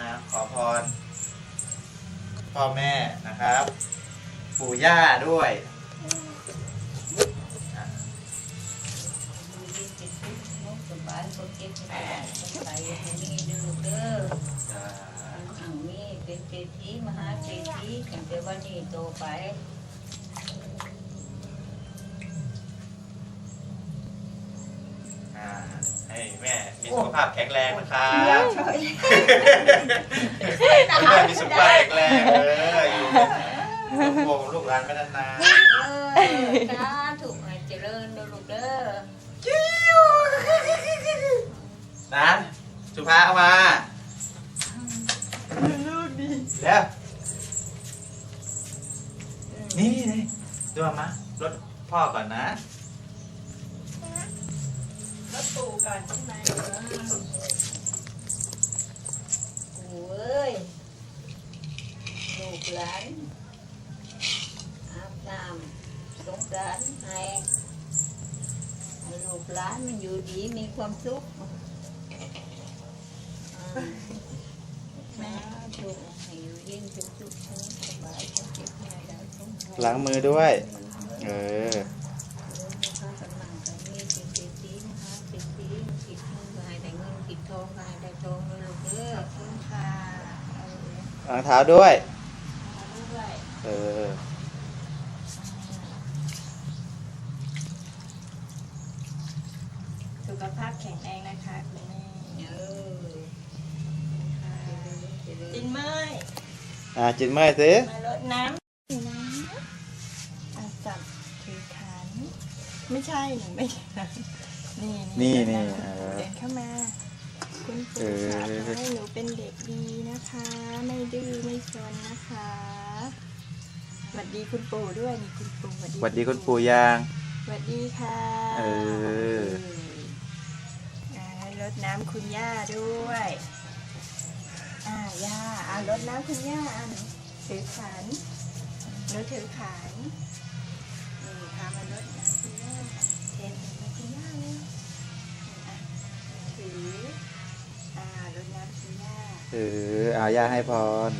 น้ำขอพร พ่อแม่นะครับ ปู่ย่าด้วยอะสบายคนเก็บไปใส่ให้มีดูเด้อจ้าอังนี้เป็นเศรษฐีมหาเศรษฐีกันแต่วันนี้โตไป อ่าให้แม่มีสุขภาพแข็งแรงนะครับ เฉยให้แม่มีสุขภาพแข็งแรงเอออยู่กับลูกลูกหลานไม่นานเออสาธุให้เจริญเด้อลูกเด้อๆนะสุภาเอามาลูกดีเดี๋ยวนี่นี่นี่ดูมา รถพ่อก่อนนะ รถปู่ ก่อนใช่ไหมโอ้ยลูกหลานอาบน้ำสงสารให้ให้ลูกหลานมันอยู่ดีมีความสุขแม่ถูกให้อยู่เย็นเป็นสุขสบายความเจ็บายล้างมือด้วย เออ พระกำลังกันนี่เป็นเศรษฐีนะคะเศรษฐีกิดเงินก็ให้ได้เงินกิดทองก็ให้ได้ทองเลยลูกเด้อ คุณค่ะ ล้างเท้าด้วยมาด้วย เออ สุขภาพแข็งแรงนะคะคุณแม่เออค่ะเจริญจินเมยอ่าจินเมื่อยสิ มารดน้ำน้ำอะจับถือขัน ไม่ใช่หนูไม่ใช่ นี่นี่เดินี่มาเออเดินเข้ามา คุณเอปู่อค่ะขอให้หนูเป็นเด็กดีนะคะ ไม่ดื้อไม่ซนนะคะสวัสดีคุณปู่ด้วยนี่คุณปู่สวัสดีคุณปู่ยางสวัสดีค่ะเอออ่ารดน้ำคุณย่าด้วยอ่าย่าอ่ารดน้ำคุณย่าอะหนูถือขันหนูถือขันนี่ ออเอาย่าให้พร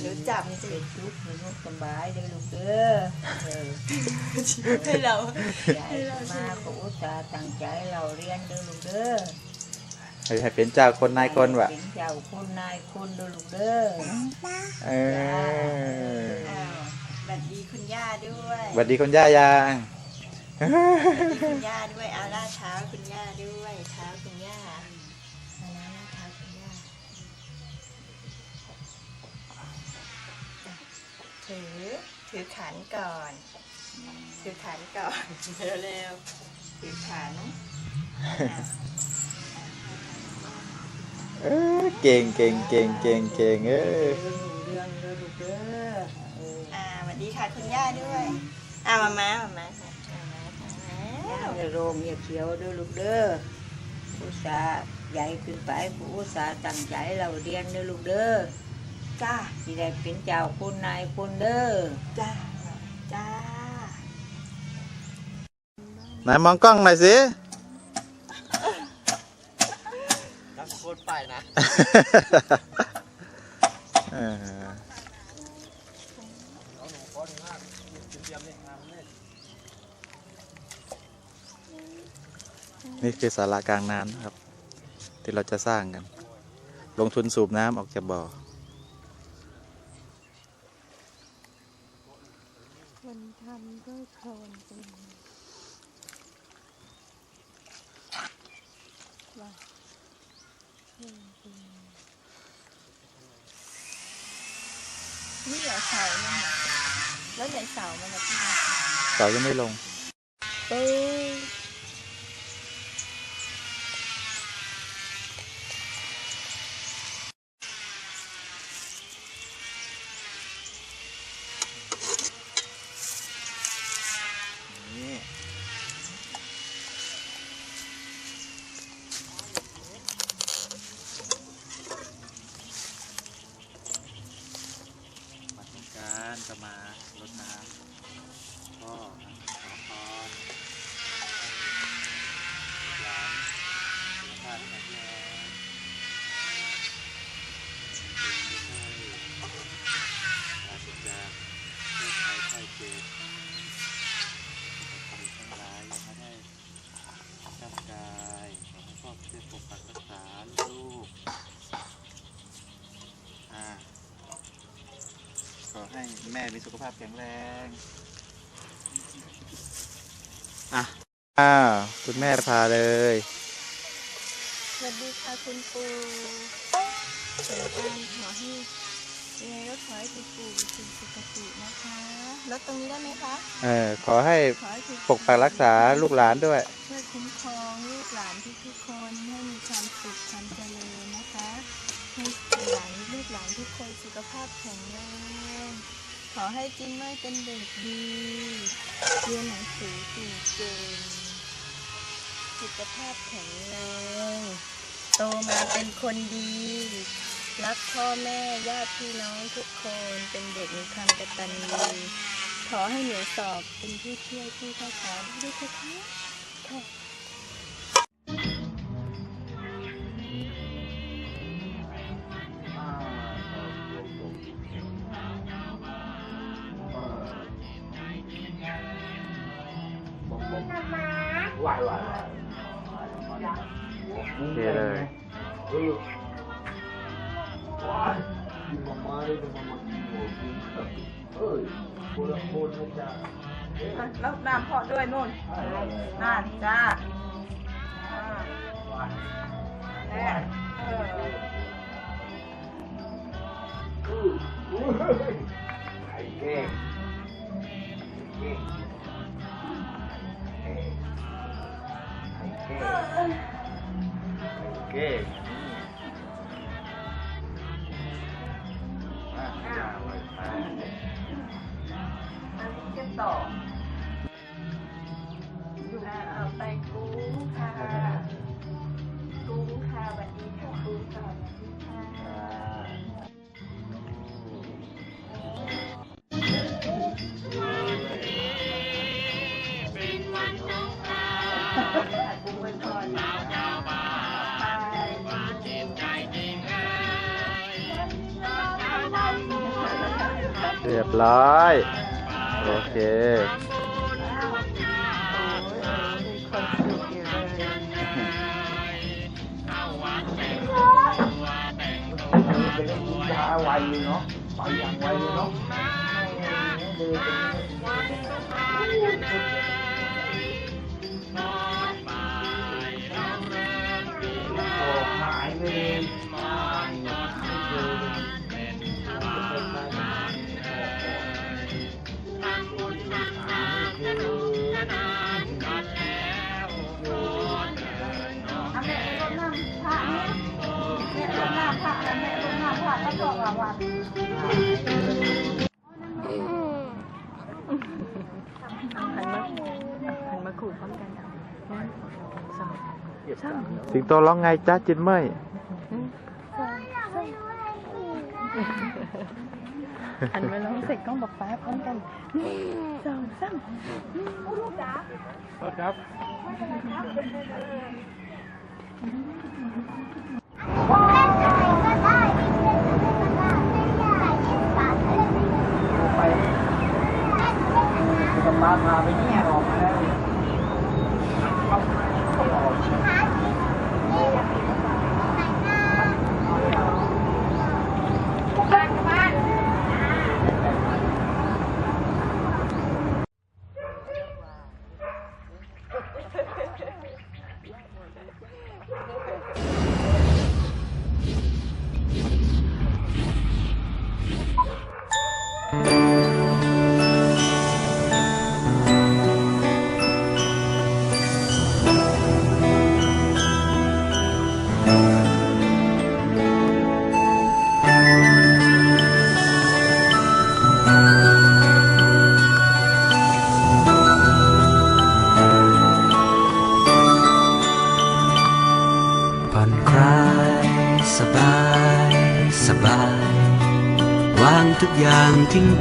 หนูจับให้สิเป็นสุขให้ลูกสบายเด้อลูกเด้อเออให้เรายายมาก็อุตส่าห์ตั้งใจเราเรียนเด้อลูกเด้อให้ให้เป็นเจ้าคนนายคนวะเป็นเจ้าคุณนายคุณเด้อลูกเด้อเอออ้าวสวัสดีคุณย่าด้วยสวัสดีคุณย่ายางสวัสดีคุณย่าด้วยเอาลาดเท้าคุณย่าด้วยเท้าคุณ ถือ ถือขันก่อน ถือขันก่อน เร็วๆ ถือขันอะเออเก่งเก่งเก่งเก่งเก่งเออเรื่องเรื่องเด้อลูกเด้อเอออ่าสวัสดีค่ะคุณย่าด้วย อ่ามาม้ามาม้าค่ะมาม้าค่ะอย่าโรมอย่าเขียวเด้อลูกเด้ออุตส่าห์ใหญ่ขึ้นไปผู้อุตส่าห์ตั้งใจเราเรียนเด้อลูกเด้อ จ้าที่ได้เป็นเจ้าคุณนายคุณเด้อจ้าจ้าไหนมองกล้องหน่อยสินักโคตรไปนะ เออเอาหนูโคตรมากเตรียมเนี่ยทำเนี่ยนี่คือสาระกลางน้ำนะครับ ที่เราจะสร้างกัน ลงทุนสูบน้ำออกจากบ่อ คนทำก็โคลนเป็นว่าโคล นเป็นนี่เหรอเสามันเหรอแล้วไหนเสามันเหรอพี่เสายังไม่ลงเอ้ย นี่มาทำการจะมารดน้ำก็ขอพร แม่มีสุขภาพแข็งแรง อะอ้าวคุณแม่พาเลย สวัสดีค่ะคุณปู่เปิดการขอให้ยังไงก็ขอให้คุณปู่สุขสุขตินะคะลดตรงนี้ได้ไหมคะ เออ ขอให้ขอให้คุณปกปักรักษาลูกหลานด้วย จินไม่เป็นเด็กดีเรียนหนังสือเก่งสุขภาพแข็งแรงโตมาเป็นคนดี รักพ่อแม่ญาติพี่น้องทุกคนเป็นเด็กมีความกตัญญูขอให้หนูสอบเป็นผู้ช่วยผู้เข้าสอนด้วยค่ะ แล้วน้ำพอด้วยนู่นน่าจ้าแน่เออโอเคอะ ต่ออ่าเอาไปกุ้งค่ะกุ้งค่ะสวัสดีค่ะกุ้งค่ะสวัสดีค่ะกุ้งไว้ก่อนไปเรียบร้อย โอเคยาไวเนาะไปอย่างไวเลยเนาะ สามสิงโตร้องไงจ้าจินเมยหันมาร้องเสร็จกล้องบอกฟ้าพร้อมกันหนึ่งสองสามครับไปกับป้าพาไปเนี่ยออกมาแล้ว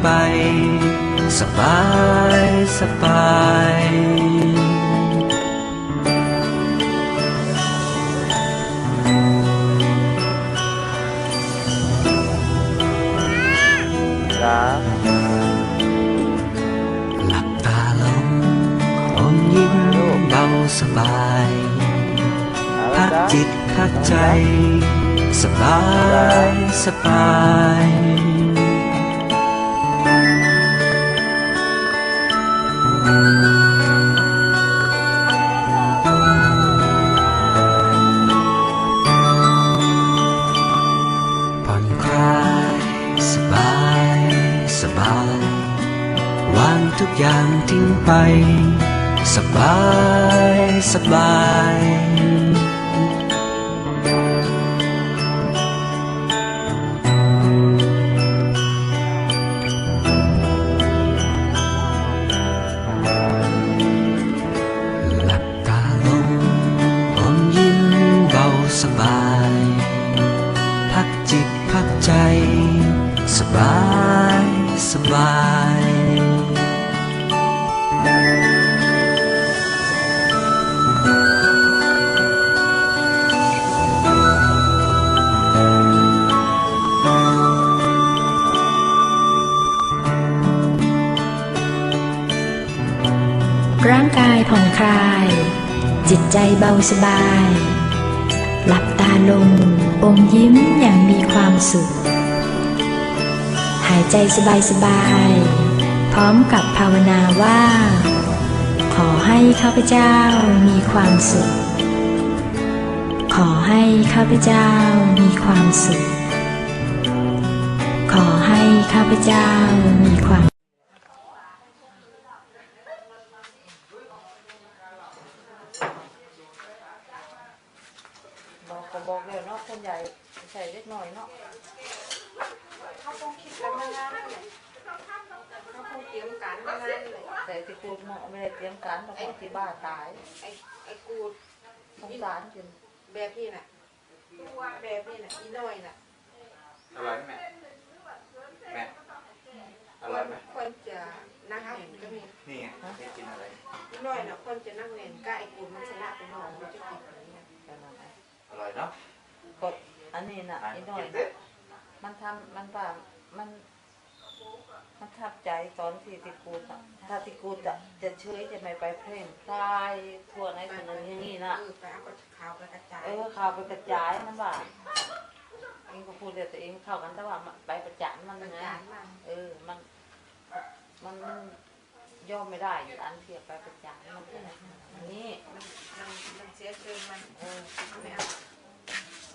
ไป สบายสบายจ้าหลับตาลงอมยิ้มเบาสบายอะไรพักจ้าจิตพักใจ สบายสบาย ผ่อนคลายสบายสบายวางทุกอย่างทิ้งไป สบายสบาย ร่างกายผ่อนคลาย จิตใจเบาสบาย หลับตาลงอมยิ้มอย่างมีความสุข หายใจสบายสบายๆพร้อมกับภาวนาว่า ขอให้ข้าพเจ้ามีความสุข ขอให้ข้าพเจ้ามีความสุข ขอให้ข้าพเจ้ามีความ บอกก็บอกแล้วเนาะคนใหญ่ใส่เล็กน้อยเนาะเขาต้องคิดกันมานานเลยเขาคงเตรียมการมานานเลยแต่ที่กูเหมาะไม่ได้เตรียมการเพราะคนที่บ้าตายไอ้ไอ้กูสงสารจนแบบนี้น่ะแบบ นี้น่ะอีน้อยน่ะอร่อยไหมแม่อร่อยไหมคนจะนั่งเห็นก็มีนี่ไงไม่กินอะไร อีน้อยน่ะคนจะนั่งเน่นใกล้ไอ้กูมันชนะไปหน่อยมันจะกินแบบนี้นะอร่อยเนาะกดอันนี้น่ะอะอีน้อยกินน่ะสิมันทำมันว่ามัน มันทับใจตอนที่ติกูดอะถ้าติกูดอะจะเฉยจะไม่ไปเพลงตายทั่วในถนนอย่างนี้นะเออไปเอาข่าวไปกระจายเออข่าวไปกระจายมันว่า เองก็พูดเดี๋ยวตัวเองเข้ากันแต่ว่ามันไปประจานมันกระนะจายมันเออมันมัน มันย่อมไม่ได้อยู่อันที่ไปประจานมันเป็นอันนี้มันมันมันเสียเชิงมันเออไม่เอา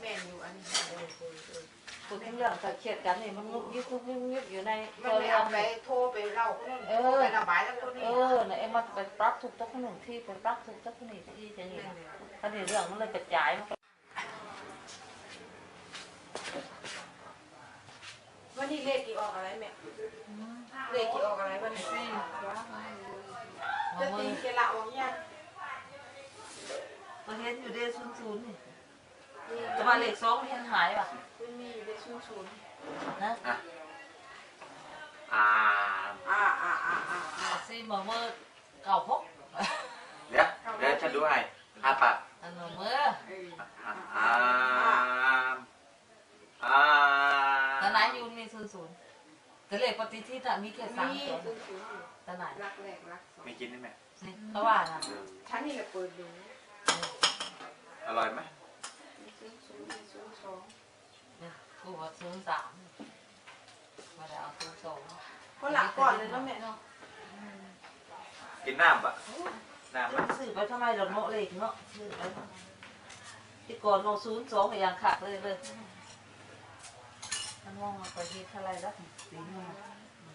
แม่นอยู่อันนี้เออเออเออพูดถึงเรื่องถ้าเครียดกันนี่มันงุบยิบงุบยิบงุบอยู่ในมันไม่เอาไปโทรไปเล่าคนนั้นเอโทรอไประบายแล้วคนเอนี้อเนี่ยเอ็มมาไปปรับทุกตัวคนหนึ่งที่ไปปรับทุกตัวคนนี้ที่อย่างนี้นะคดีเรื่องมันเลยกระจายมันก็ วันนี้เลขกี่ออกอะไรแม่เลขกี่ออกอะไรวันนี้เอาจะมืตีอเกละออกยังมาเห็นอยู่เดศูนย์ศูนย์นี่จะมาเลขสองมันยังหายป่ะมันมีอยู่ในศูนย์ศูนย์นะอ่าอ่าอ่าอ่าอ่าอ่าซีมาเมื่อเก่าพกเดี๋ยวเดี๋ยวฉันดูให้อาปากอันนั้นเมื่อเอออ่าอ่าอ่าตาไหนอยู่ มีศูนย์ศูนย์แต่เลขปฏิทินอะมีแค่สามมีตัวศูนย์ศูนย์อยู่ตาไหนรักแรกรักสองไม่กินได้ไหมนี่เขาว่านะเออฉันนี่แหละเปิดดูอร่อยไหมมีศูนย์ศูนย์มีศูนย์สองเนี่ยกูว่าศูนย์สามมาแล้วเอาศูนย์สองเพราะหลักก่อนเลยเนาะแม่เนาะกินน้ำปะน้ำจะปะซื้อไปทำไมดอกโมเลขเนาะซื้อไปทำไมที่ก่อนโนศูนย์สองก็ยังขาดเลยเลย มันมองมาไปที่เท่าไรแล้วสีม่วง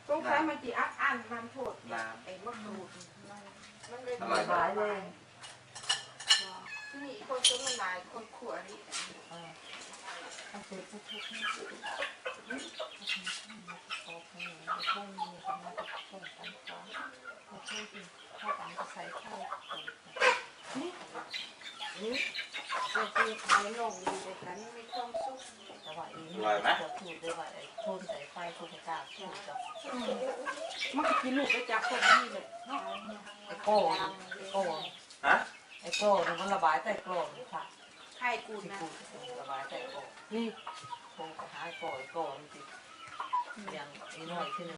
สงสัยมันจีอักอันมันโทษไอ้มะกรูดมันเลยอร่อยไหมหายเลยที่นี่คนซื้อมาหลายคนขวดนี่เออเอาเสร็จทุกทุกนี่โอเคพุ่งมีกำลังจะพุ่งกันฟ้าโอเคดีข้าวปังจะ ใส่ข้าวนี่นี่จะคือขายลงอยู่ด้วยกันไม่ต้องซุกแต่ว่าอีนี่จะถูกด้วยว่าไอ้ทุ่นสายไฟทุ่นกาถูกกับมันก็กินลูกไปจากคนนี้เลยไอ้โก้ไอ้โก้ฮะไอ้โก้เนี่ยมันระบายใต้โกรธค่ะไข่กูที่นะกูระบายใต้โกรธนี่โก้ก็หายโก้ไอ้โก้จริงอย่างอีน้อยที่นึง